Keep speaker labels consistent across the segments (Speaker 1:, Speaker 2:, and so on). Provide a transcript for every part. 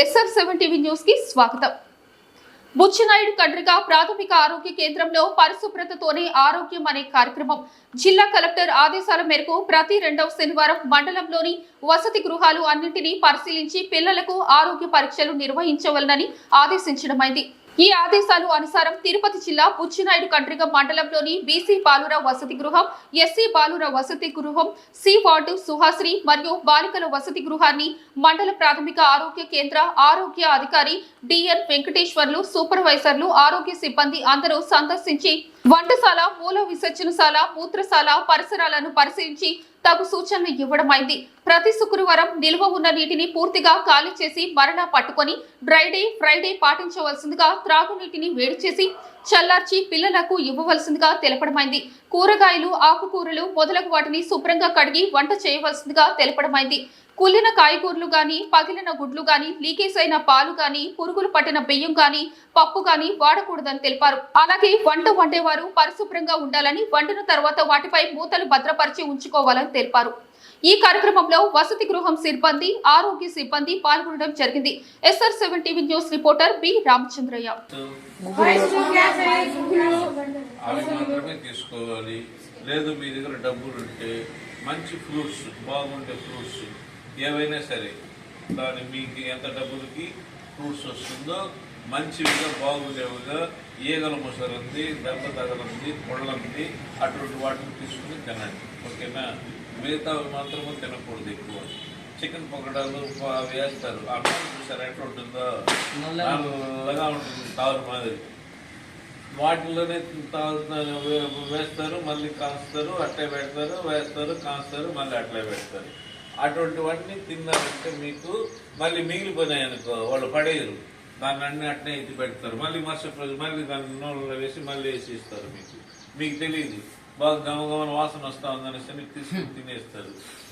Speaker 1: SR seven TV న్యూస్కి స్వాగతం. బుచ్చినాయుడు కండ్రిక ప్రాథమిక ఆరోగ్య కేంద్రంలో పరిశుభ్రతతోనే ఆరోగ్యం అనే కార్యక్రమం. జిల్లా కలెక్టర్ ఆదేశాల మేరకు ప్రతి రెండవ శనివారం మండలంలోని వసతి గృహాలు అన్నింటినీ పరిశీలించి పిల్లలకు ఆరోగ్య పరీక్షలు నిర్వహించవలనని ఆదేశించడమైంది. ఈ ఆదేశాలు అనుసారం తిరుపతి జిల్లా పుచ్చినాయుడు కండ్రిగ మండలంలోని బీసీ బాలుర వసతి గృహం ఎస్సీ బాలుర వసతి గృహం సి వార్డు సుహాశ్రీ మరియు బాలికల వసతి గృహాన్ని మండల ప్రాథమిక ఆరోగ్య కేంద్ర ఆరోగ్య అధికారి డిఎన్ వెంకటేశ్వర్లు సూపర్వైజర్లు ఆరోగ్య సిబ్బంది అందరూ సందర్శించి వంటశాల మూల విసర్జనశాల మూత్రశాల పరిసరాలను పరిశీలించి తగు సూచనలు ఇవ్వడమైంది. ప్రతి శుక్రవారం నిల్వ ఉన్న నీటిని పూర్తిగా ఖాళీ చేసి మరలా పట్టుకొని డ్రైడే ఫ్రైడే పాటించవలసిందిగా త్రాగునీటిని వేడి చేసి చల్లార్చి పిల్లలకు ఇవ్వవలసిందిగా తెలపడమైంది. కూరగాయలు ఆకుకూరలు మొదలగు వాటిని శుభ్రంగా కడిగి వంట చేయవలసిందిగా తెలపడమైంది. కుళ్ళిన కాయగూరలు గాని పగిలిన గుడ్లు గాని లీకేజ్ అయిన పాలు గాని పురుగులు పట్టిన బియ్యం గాని పప్పు గాని వాడకూడదని తెలిపారు. అలాగే వంట వండేవారు పరిశుభ్రంగా ఉండాలని వండిన తర్వాత వాటిపై మూతలు భద్రపరిచి ఉంచుకోవాలని తెలిపారు. ఈ కార్యక్రమంలో వసతి గృహం సిబ్బంది ఆరోగ్య సిబ్బంది పాల్గొనడం జరిగింది. SR seven TV news reporter B Ramachandraiah.
Speaker 2: తీసుకోవాలి. లేదు మీ దగ్గర డబ్బులు ఉంటే మంచి ఫ్రూట్స్ బాగుండే ఫ్రూట్స్ ఏవైనా సరే దాని మీకు ఎంత డబ్బులకి ఫ్రూట్స్ వస్తుందో మంచివిగా బాగుండేవిగా ఈగల ముసలుంది దెబ్బ తగలంది కొళ్ళంది అటువంటి వాటిని తీసుకుని తినండి. ఓకేనా? మిగతావి మాత్రమే తినకూడదు ఎక్కువ. చికెన్ పకోడాలు వేస్తారు. అన్నం చూసారు? ఎట్లా ఉంటుందో? నల్లగా ఉంటుంది. తారు మాదిరి. వాటిలోనే వేస్తారు. మళ్ళీ కాస్తారు. అట్లే పెడతారు. వేస్తారు. కాస్తారు. మళ్ళీ అట్లే పెడతారు. అటువంటివన్నీ తిన్నారంటే మీకు మళ్ళీ మిగిలిపోయినాయి అనుకో వాళ్ళు పడేయరు. దాన్ని అన్ని అట్నే ఎత్తి పెడతారు. మళ్ళీ మరుసటి రోజు మళ్ళీ దాన్ని నూనెలో వేసి మళ్ళీ వేసి ఇస్తారు మీకు. మీకు తెలియదు బాగా గమగమన వాసన వస్తూ ఉందనేసి మీకు తీసుకుని తినేస్తారు.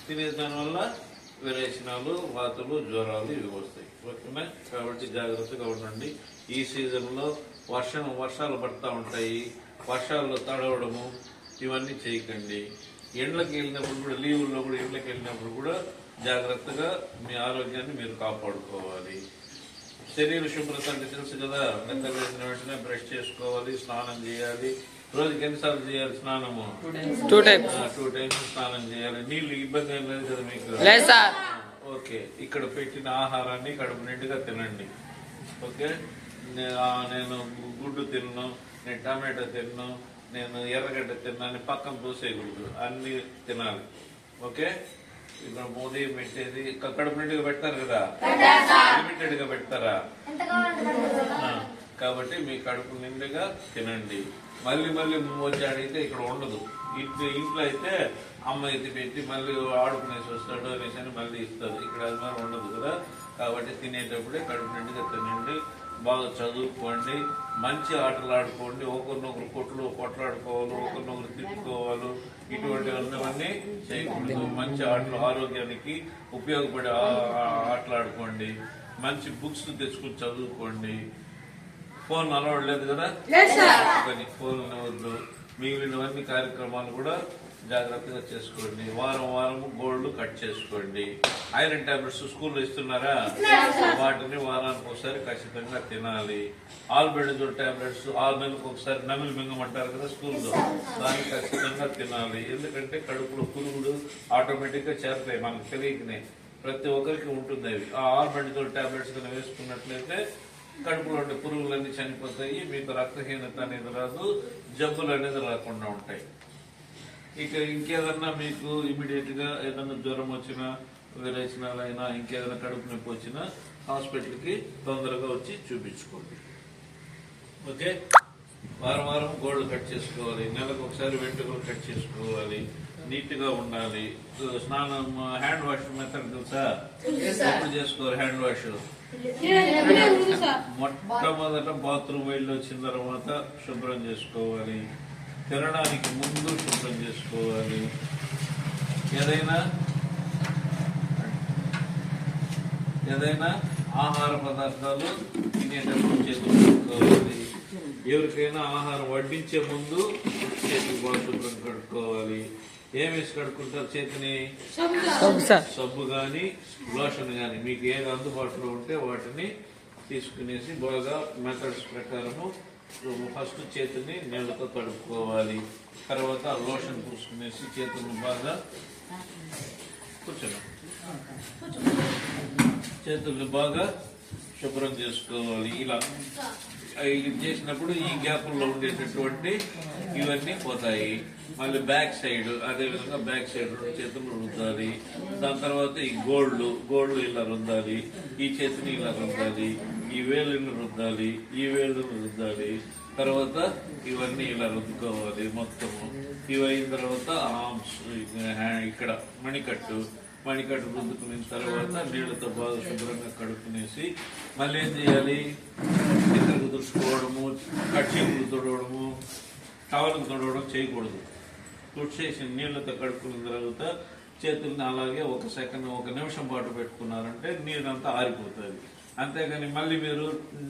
Speaker 2: తినే దానివల్ల విరేచనాలు వాతులు జ్వరాలు ఇవి వస్తాయి. ఓకేనా కాబట్టి జాగ్రత్తగా ఉండండి. ఈ సీజన్లో వర్షం వర్షాలు పడతా ఉంటాయి. వర్షాల్లో తడవడము ఇవన్నీ చేయకండి. ఎండ్లకి వెళ్ళినప్పుడు కూడా లీవుల్లో కూడా ఎండ్లకి వెళ్ళినప్పుడు కూడా జాగ్రత్తగా మీ ఆరోగ్యాన్ని మీరు కాపాడుకోవాలి. శరీర శుభ్రత అంటే తెలుసు కదా? నిద్ర వేసిన వెంటనే బ్రష్ చేసుకోవాలి స్నానం చేయాలి. రోజుకి ఎన్నిసార్లు చేయాలి స్నానము?
Speaker 3: టూ టైమ్స్
Speaker 2: టూ టైమ్స్ స్నానం చేయాలి. నీళ్ళు ఇబ్బంది ఏం లేదు కదా మీకు?
Speaker 3: లేదు సార్.
Speaker 2: ఓకే. ఇక్కడ పెట్టిన ఆహారాన్ని కడుపు నిండుగా తినండి. ఓకే? నేను గుడ్డు తిన్ను నేను టమాటో తిన్ను నేను ఎర్రగడ్డ తిన్నాను పక్కన పూసేయకూడదు. అన్ని తినాలి. ఓకే? ఇప్పుడు ఉదయం పెట్టేది కడుపు నిండుగా పెడతారు కదా? లిమిటెడ్గా పెడతారా? కాబట్టి మీ కడుపు నిండుగా తినండి. మళ్ళీ మళ్ళీ వచ్చి అడిగితే ఇక్కడ ఉండదు. ఇంట్లో ఇంట్లో అయితే అమ్మ ఎత్తి పెట్టి మళ్ళీ ఆడుకునేసి వస్తాడు అనేసి అని మళ్ళీ ఇస్తారు. ఇక్కడ అది మరి ఉండదు కదా. కాబట్టి తినేటప్పుడే కడుపు నిండుగా తినండి. బాగా చదువుకోండి. మంచి ఆటలు ఆడుకోండి. ఒకరినొకరు కొట్లు కొట్లాడుకోవాలి ఒకరినొకరు తిట్టుకోవాలి. ఇటువంటి అన్నవన్నీ చేయకూడదు. మంచి ఆటలు ఆరోగ్యానికి ఉపయోగపడే ఆటలు ఆడుకోండి. మంచి బుక్స్ తెచ్చుకుని చదువుకోండి. ఫోన్ అలవాటు లేదు కదా ఫోన్ వద్దు మిగిలినవన్నీ కార్యక్రమాలు కూడా జాగ్రత్తగా చేసుకోండి. వారం వారం గోల్డ్ కట్ చేసుకోండి. ఐరన్ టాబ్లెట్స్ స్కూల్లో ఇస్తున్నారా? వాటిని వారానికి ఒకసారి ఖచ్చితంగా తినాలి. ఆల్బెడజోల్ టాబ్లెట్స్ ఆరు నెలలకు ఒకసారి నమిలి మింగమంటారు కదా స్కూల్లో? దాన్ని ఖచ్చితంగా తినాలి. ఎందుకంటే కడుపులో పురుగులు ఆటోమేటిక్గా చేరుతాయి మనకు తెలియకనే. ప్రతి ఒక్కరికి ఉంటుంది అవి. ఆ ఆల్బెడజోల్ టాబ్లెట్స్ కనుక వేసుకున్నట్లయితే కడుపులో ఉండే పురుగులన్నీ చనిపోతాయి మీకు రక్తహీనత అనేది రాదు జబ్బులు అనేది రాకుండా ఉంటాయి. ఇక ఇంకేదన్నా మీకు ఇమీడియట్గా ఏదన్నా జ్వరం వచ్చినా విరేచనాలైనా ఇంకేదైనా కడుపు నొప్పి వచ్చినా హాస్పిటల్కి తొందరగా వచ్చి చూపించుకోండి. ఓకే? వారం వారం గోల్డ్ కట్ చేసుకోవాలి నెలకు ఒకసారి వెంట్రుకలు కట్ చేసుకోవాలి నీట్గా ఉండాలి. స్నానం హ్యాండ్ వాష్ మెథడ్ తెలుసా? ఎప్పుడు చేసుకోవాలి హ్యాండ్ వాష్? మొట్టమొదట బాత్రూమ్ వెళ్ళి వచ్చిన తర్వాత శుభ్రం చేసుకోవాలి. తినడానికి ముందు శుభ్రం చేసుకోవాలి. ఏదైనా ఏదైనా ఆహార పదార్థాలు తినేటప్పుడు చేతులు కట్టుకోవాలి ఎవరికైనా ఆహారం వడ్డించే ముందు చేతులు బాత్రూమ్ కట్టుకోవాలి కడుక్కోవాలి ఏం వేసి కడుక్కుంటారు చేతిని?
Speaker 3: సబ్బు
Speaker 2: కానీ లోషన్ కానీ మీకు ఏది అందుబాటులో ఉంటే వాటిని తీసుకునేసి బాగా మెథడ్స్ ప్రకారము ఫస్ట్ చేతిని నీళ్ళతో కడుక్కోవాలి. తర్వాత లోషన్ పూసుకునేసి చేతులను బాగా కూర్చోండి చేతులను బాగా శుభ్రం చేసుకోవాలి. ఇలా ఇది చేసినప్పుడు ఈ గ్యాపుల్లో ఉండేటటువంటి ఇవన్నీ పోతాయి. మళ్ళీ బ్యాక్ సైడ్ అదేవిధంగా బ్యాక్ సైడ్ రెండు చేతులు రుద్దాలి దాని తర్వాత ఈ గోల్డ్ గోల్డ్ ఇలా రుద్దాలి ఈ చేతిని ఇలా రుద్దాలి ఈ వేలుని రుద్దాలి ఈ వేలుని రుద్దాలి తర్వాత ఇవన్నీ ఇలా రుద్దుకోవాలి మొత్తము. ఇవి అయిన తర్వాత ఆర్మ్స్ ఇక్కడ మణికట్టు మణికట్టు రుద్దుకున్న తర్వాత నీళ్ళతో బాగా శుభ్రంగా కడుక్కునేసి మళ్ళీ ఏం చేయాలి? చిత్రకు తుడుచుకోవడము కట్చీపులు తుడవడము టవల్కి తుడవడం చేయకూడదు. తుడిచేసి నీళ్ళతో కడుక్కున్న తర్వాత చేతుల్ని అలాగే ఒక సెకండ్ ఒక నిమిషం పాటు పెట్టుకున్నారంటే నీరంతా ఆరిపోతుంది. అంతేగాని మళ్ళీ మీరు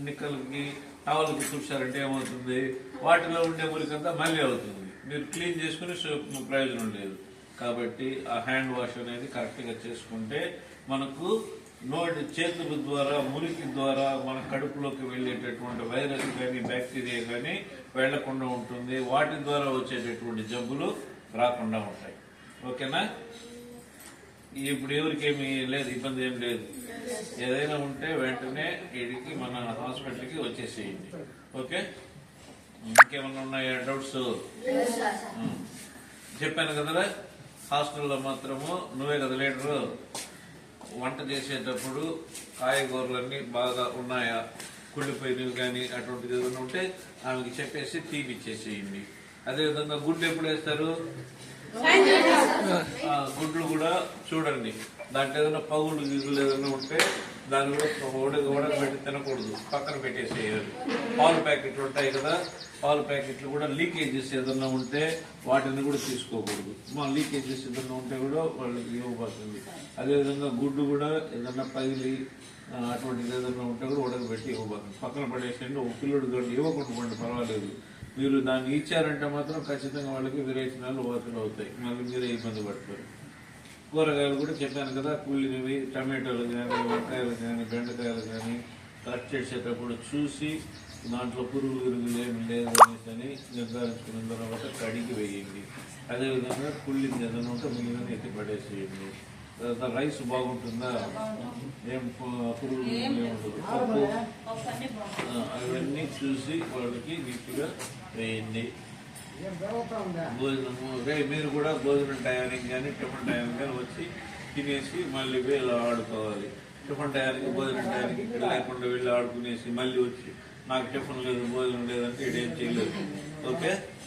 Speaker 2: నిక్కలకి టవల్కి తుడిచారంటే ఏమవుతుంది? వాటిలో ఉండే మురికంతా మళ్ళీ అవుతుంది. మీరు క్లీన్ చేసుకుని ప్రయోజనం లేదు. కాబట్టి ఆ హ్యాండ్ వాష్ అనేది కరెక్ట్గా చేసుకుంటే మనకు నోటి చేతుల ద్వారా మురికి ద్వారా మన కడుపులోకి వెళ్ళేటటువంటి వైరస్ కానీ బ్యాక్టీరియా కానీ వెళ్ళకుండా ఉంటుంది. వాటి ద్వారా వచ్చేటటువంటి జబ్బులు రాకుండా ఉంటాయి. ఓకేనా? ఇప్పుడు ఎవరికేమీ లేదు ఇబ్బంది ఏం లేదు. ఏదైనా ఉంటే వెంటనే వీడికి మన హాస్పిటల్కి వచ్చేసేయండి. ఓకే? ఇంకేమన్నా ఉన్నాయా డౌట్స్. చెప్పాను కదరా? హాస్టల్లో మాత్రము నువ్వే కదా లీడరు. వంట చేసేటప్పుడు కాయగూరలన్నీ బాగా ఉన్నాయా? కుళ్ళిపోయినవి కానీ అటువంటిది ఏదైనా ఉంటే ఆమెకి చెప్పేసి తీపిచ్చేసేయండి అదేవిధంగా గుడ్లు ఎప్పుడు వేస్తారు? గుడ్లు కూడా చూడండి. దాంట్లో ఏదైనా పగులు గిగులు ఏదైనా ఉంటే దాన్ని కూడా ఉడక పెట్టి తినకూడదు. పక్కన పెట్టేసేయాలి. పాలు ప్యాకెట్లు ఉంటాయి కదా పాలు ప్యాకెట్లు కూడా లీకేజెస్ ఏదన్నా ఉంటే వాటిని కూడా తీసుకోకూడదు. మా లీకేజెస్ ఏదైనా ఉంటే కూడా వాళ్ళకి ఇవ్వబడుతుంది. అదేవిధంగా గుడ్డు కూడా ఏదైనా పగిలి అటువంటిది ఏదన్నా ఉంటే కూడా ఉడకబెట్టి ఇవ్వబడుతుంది. పక్కన పడేసేయండి. ఒక పిల్లడు గంట ఇవ్వకుండా పర్వాలేదు. మీరు దాన్ని ఇచ్చారంటే మాత్రం ఖచ్చితంగా వాళ్ళకి విరేచనాలు వాతులు అవుతాయి. మళ్ళీ మీరే ఇబ్బంది పడతారు. కూరగాయలు కూడా చెప్పాను కదా కూలినవి టమాటోలు కానీ వంకాయలు కానీ బెండకాయలు కానీ కట్ చేసేటప్పుడు చూసి దాంట్లో పురుగు విరుగులు ఏమి లేదు అనేసి అని నిర్ధారించుకున్న తర్వాత కడిగి వేయండి. అదేవిధంగా కుళ్ళింది ఏదైనా ఉంటే మిగిలిన ఎత్తి పడేసేయండి. తర్వాత రైస్ బాగుంటుందా? ఏం పు- పురుగు విరుగులు ఏముండదు పప్పు ఆ, అవన్నీ చూసి వాళ్ళకి నీట్గా వేయండి. భోజనము రే మీరు కూడా భోజనం టయానికి కానీ టిఫిన్ టయానికి కానీ వచ్చి తినేసి మళ్ళీ వెళ్ళి ఆడుకోవాలి. టిఫిన్ టయానికి భోజనం టయానికి ఇక్కడ లేకుండా వెళ్ళి ఆడుకునేసి మళ్ళీ వచ్చి నాకు టిఫిన్ లేదు భోజనం లేదంటే ఇడేం చేయలేదు. ఓకే?